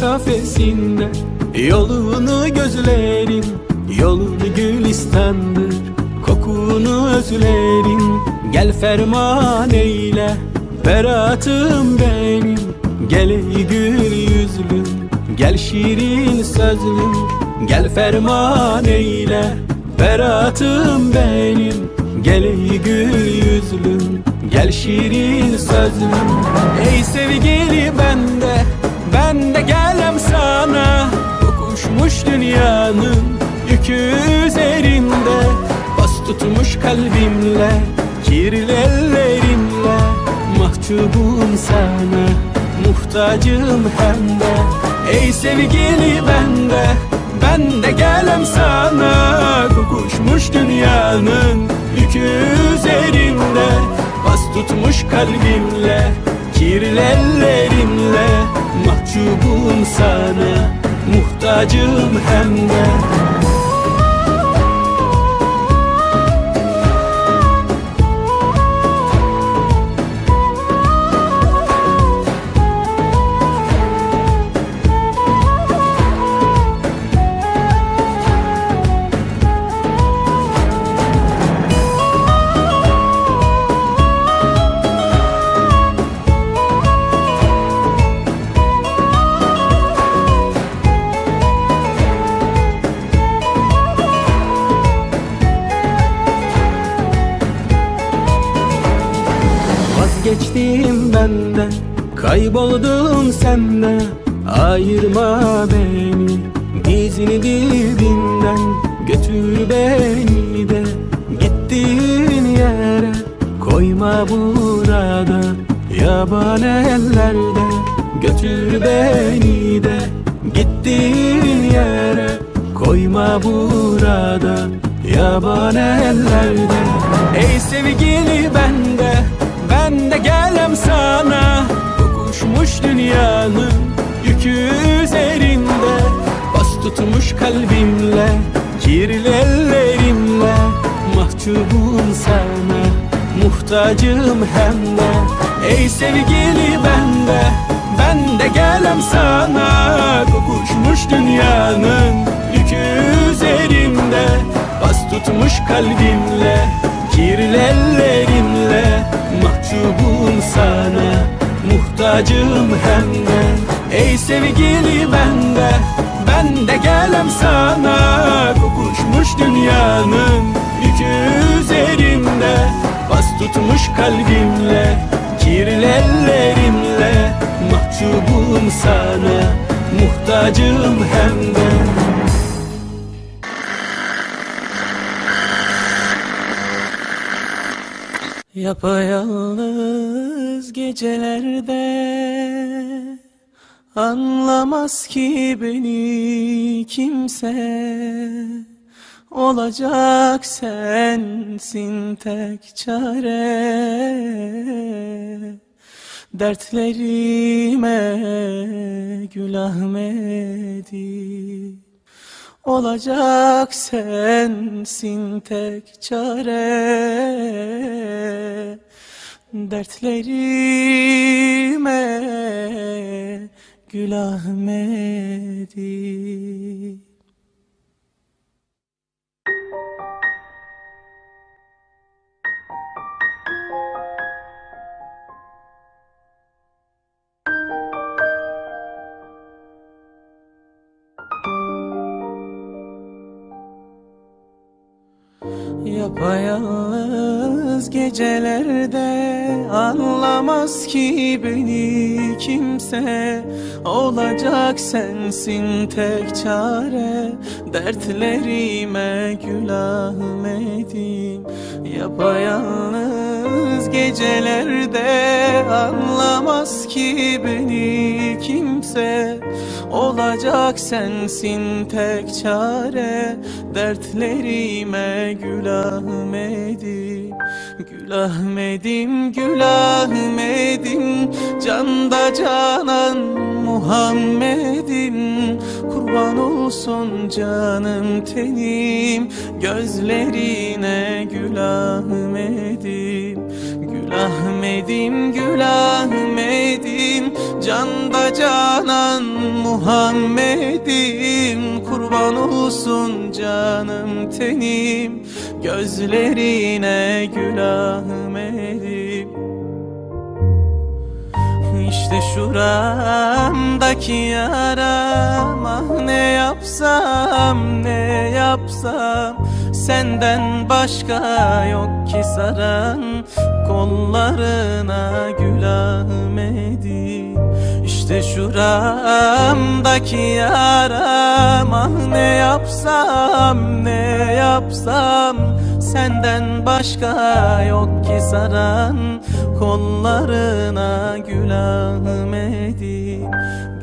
kafesinde Yolunu gözlerim Yolunu gülistandır Kokunu özlerim Gel ferman eyle. Beratım benim Gel ey gül yüzlüm. Gel şirin sözlüm Gel ferman eyle. Beratım benim Gel ey gül yüzlüm. Gel şirin sözlüm. Ey sevgili bende Ben de gelem sana. Kokuşmuş dünyanın Yükü üzerinde. Bas tutmuş kalbimle Kirli ellerimle. Mahcubum sana Muhtacım hem de. Ey sevgili bende Ben de gelem sana. Kokuşmuş dünyanın Yükü üzerinde. Bas tutmuş kalbimle Kirli ellerimle Mahcubum sana Muhtacım hem de Vazgeçtim benden Kayboldum sende Ayırma beni Dizini dibinden. Götür beni de Gittiğin yere. Koyma burada Yaban ellerde. Götür beni de Gittiğin yere. Koyma burada Yaban ellerde. Ey sevgili bende Ben de gelem sana. Kokuşmuş dünyanın Yükü üzerinde. Bas tutmuş kalbimle Kirli ellerimle. Mahcubum sana Muhtacım hem de. Ey sevgili bende Ben de gelem sana. Kokuşmuş dünyanın Yükü üzerinde. Bas tutmuş kalbimle Kirli ellerimle Mahcubum sana Muhtacım hem de. Ey sevgili bende Ben de gelem sana. Kokuşmuş dünyanın Yükü üzerinde Bas tutmuş kalbimle Kirli ellerimle. Mahcubum sana Muhtacım hem de Yapayalnız gecelerde Anlamaz ki beni kimse. Olacak sensin tek çare. Dertlerime gül Ahmedi Olacak sensin tek çare Dertlerime gül Ahmedi. Yapayalnız gecelerde anlamaz ki beni kimse. Olacak sensin tek çare Dertlerime gül Ahmet'im Yapayalnız gecelerde anlamaz ki beni kimse. Olacak sensin tek çare Dertlerime gül Ahmet'im Gül Ahmet'im, gül Ahmet'im Canda canan Muhammed'im. Kurban olsun canım tenim. Gözlerine gül Ahmet'im Gül Ahmet'im, Canda canan Muhammed'im. Kurban olsun canım tenim Gözlerine gül Ahmet'im İşte şuramdaki yaram Ah ne yapsam ne yapsam? Senden başka yok ki saran Kollarına gül Ahmet'im İşte şuramdaki yaram Ah ne yapsam ne yapsam. Senden başka yok ki saran Kollarına gül Ahmet'im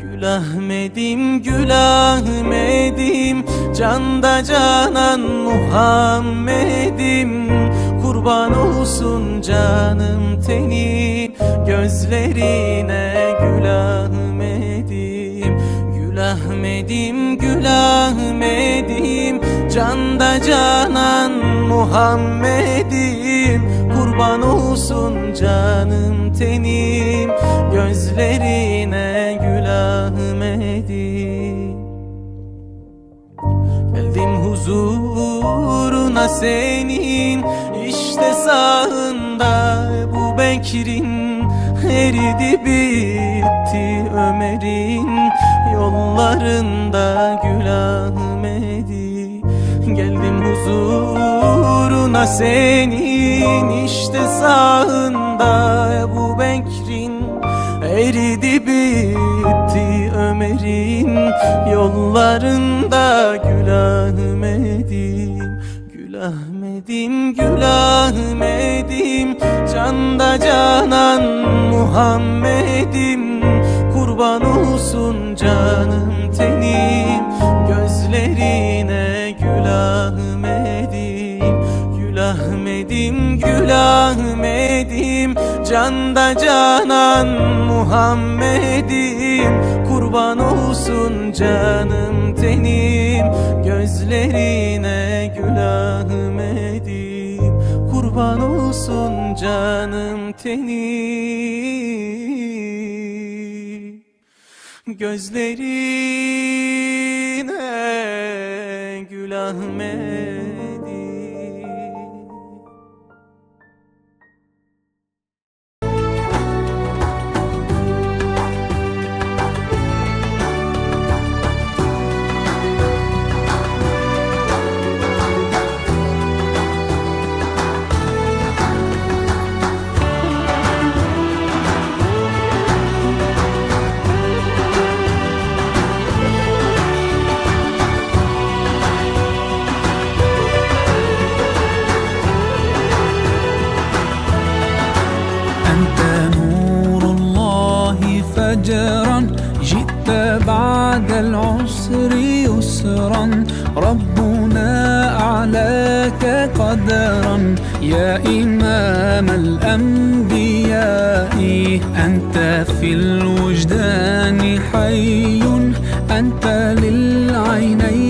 Gül Ahmet'im gül Ahmet'im Canda canan Muhammed'im Kurban olsun canım tenim Gözlerine gül Ahmet'im Gül Ahmet'im gül Ahmet'im Canda canan Muhammed'im. Kurban olsun canım tenim Gözlerine gül Ahmet'im Geldim huzuruna senin işte sağında bu Bekir'in eridi bitti Ömer'in yollarında gül Ahmet'i Geldim huzuruna senin işte sağında bu Bekir'in Eridi bitti Ömer'in yollarında Gül Ahmet'im Gül Ahmet'im Gül Ahmet'im Canda canan Muhammed'im. Kurban olsun canım tenim Gözlerine Gül Ahmet'im Gül Ahmet'im Gül Ahmet'im Canda canan Muhammed'im. Kurban olsun canım tenim Gözlerine Gül Ahmet'im Kurban olsun canım tenim Gözlerine Gül Ahmet'im يسرا ربنا أعلاك قدرا. يا إمام الأنبياء أنت في الوجدان حي أنت للعينين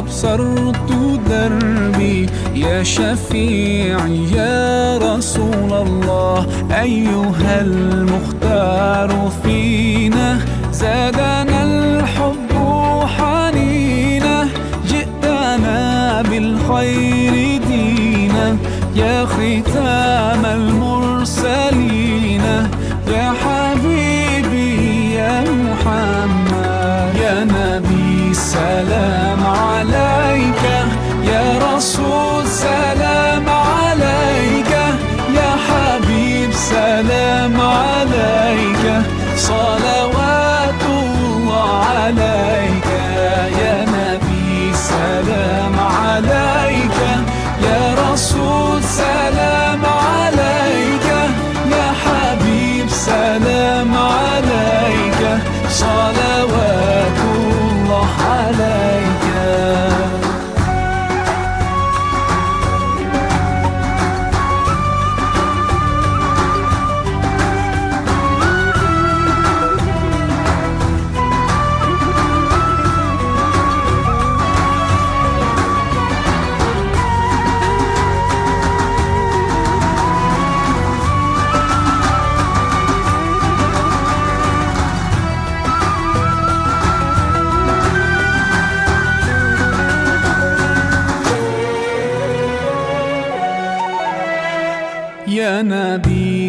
أبصرت دربي يا شفيعي يا رسول الله أيها المختار فينا. زادنا الحب حنينا. جئتنا بالخير دينا. يا ختام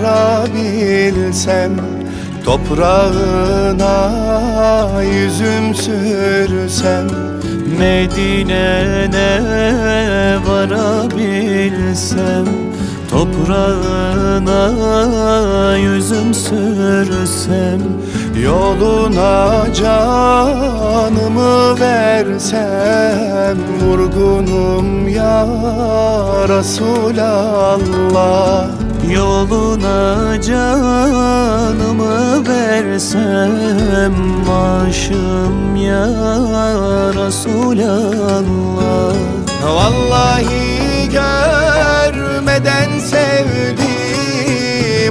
varabilsem Toprağına yüzüm sürsem Medine'ne varabilsem Toprağına yüzüm sürsem Yoluna canımı versem Vurgunum ya Resulallah Yoluna canımı versem Aşığım ya Resulallah Vallahi görmeden sevdim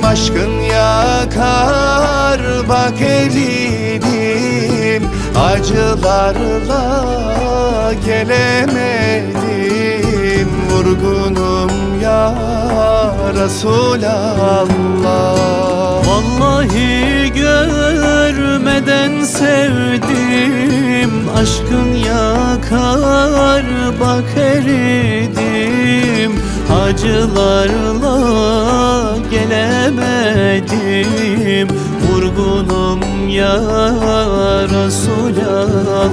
Aşkın yakar bak eridim Acılarla gelemedim Vurgunum ya Resulallah. Vallahi görmeden sevdim Aşkın yakar bak eridim. Acılarla gelemedim Vurgunum ya Resulallah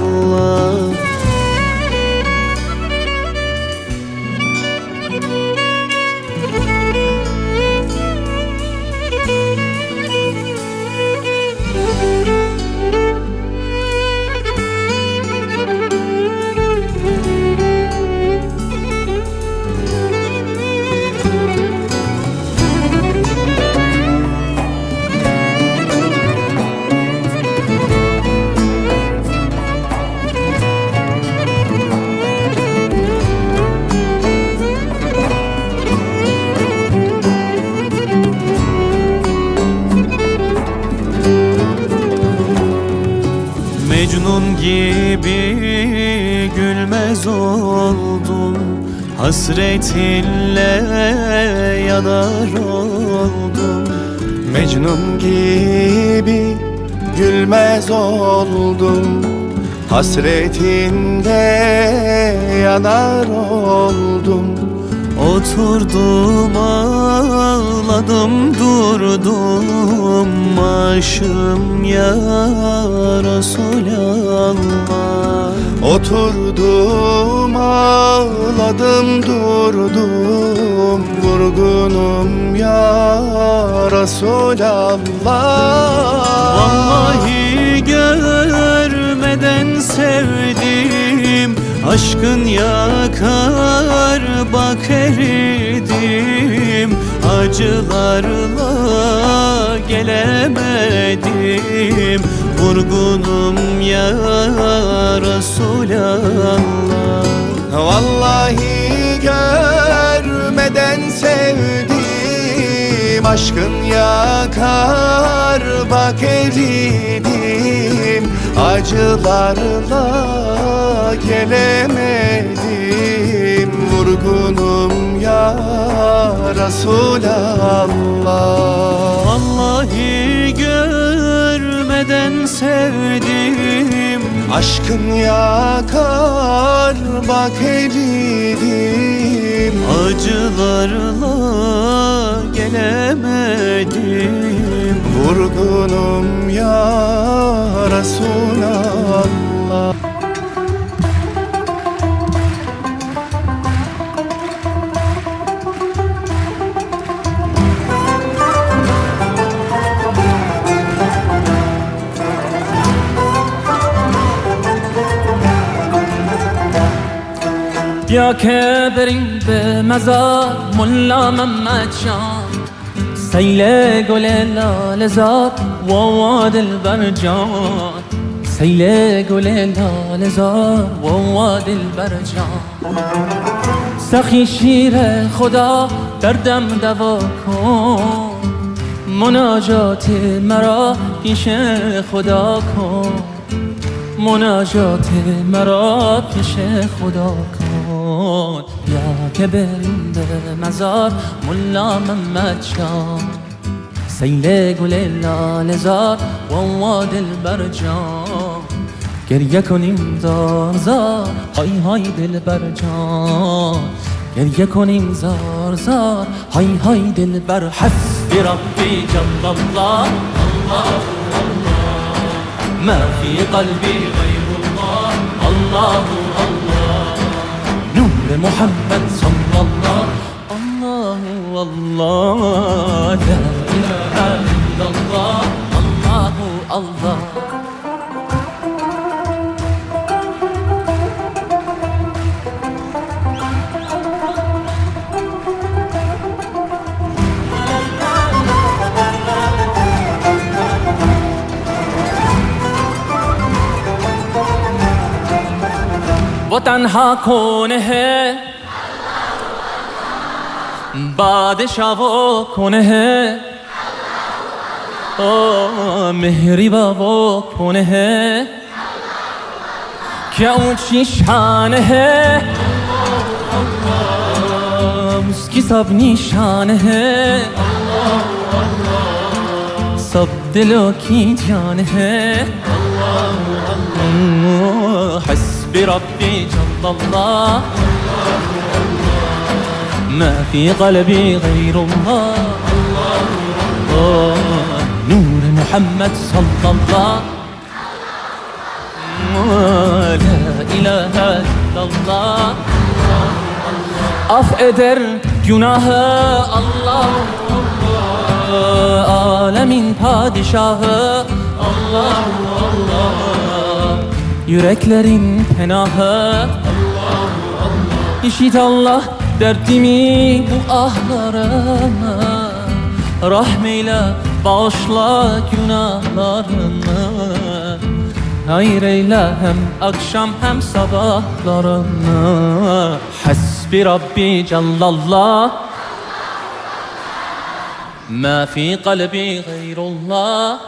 gibi gülmez oldum. Hasretinle yanar oldum. Mecnun gibi gülmez oldum. Hasretinde yanar oldum Oturdum ağladım durdum. Aşığım ya Resulallah Oturdum ağladım durdum. Vurgunum ya Resulallah Vallahi görmeden sevdim Aşkın yakar bak eridim. Acılarla gelemedim. Vurgunum ya Resulallah. Vallahi görmeden sevdim. Aşkın yakar bak eridim. Acılarla gelemedim Vurgunum ya Resulallah. Vallahi görmeden sevdim. Aşkın yakar bak eridim Acılarla gelemedim. Vurgunum ya Resulallah بیا که بریم به مزار ملا محمد شام سیل گل لاله زار و دل بر جان. سیل گل لاله زار و دل بر جان. سخی شیر خدا دردم دوا کن. مناجات مرا پیش خدا کن. مناجات مرا پیش خدا کن. یا که بریم به مزار ملا محمد شاه سیل گل لاله زار و دل بر جان گریه کنیم زار زار های های دل بر جان گریه کنیم زار زار های های دل بر حسبی ربی جل الله الله ما في قلبي غير الله الله الله نور محمد صلى الله الله الله لا إله إلا الله. तन्हा कौन है? बादशाह वो कौन है? ओ, मेहरीबा वो कौन है? क्या ऊँची शान है? उसकी सब निशान है। सब दिलों की जान है। حسبي ربي جل الله ما في قلبي غير الله آه، نور محمد صلى الله آه، لا إله إلا الله Af eder günahı Allah Alemin padişahı Allah Allah Yüreklerin penahı İşit Allah derdimi bu ahlarımı Rahmeyle bağışla günahlarımı Hayır eyle hem akşam hem sabahlarımı Hasbi Rabbi Cellallah ما في قلبي غير الله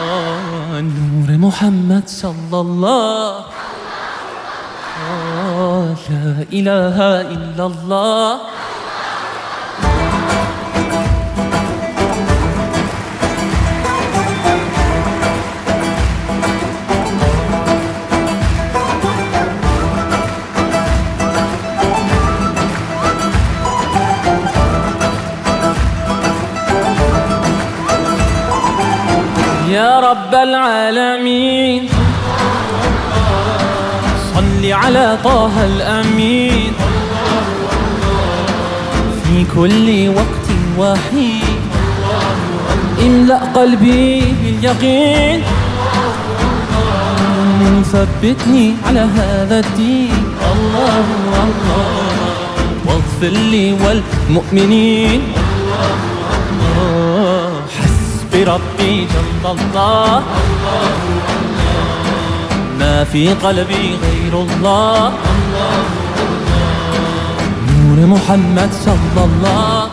نور محمد صلى الله لا إله إلا الله. يا رب العالمين. صل على طه الأمين. في كل وقت وحين. املأ قلبي باليقين. ثبتني على هذا الدين. الله الله. واغفر لي والمؤمنين. حسبي ربي جل الله ما في قلبي غير الله نور محمد صلى الله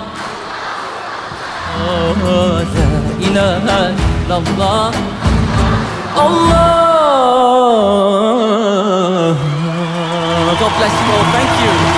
آه، لا إله إلا الله الله God bless you all. Thank you.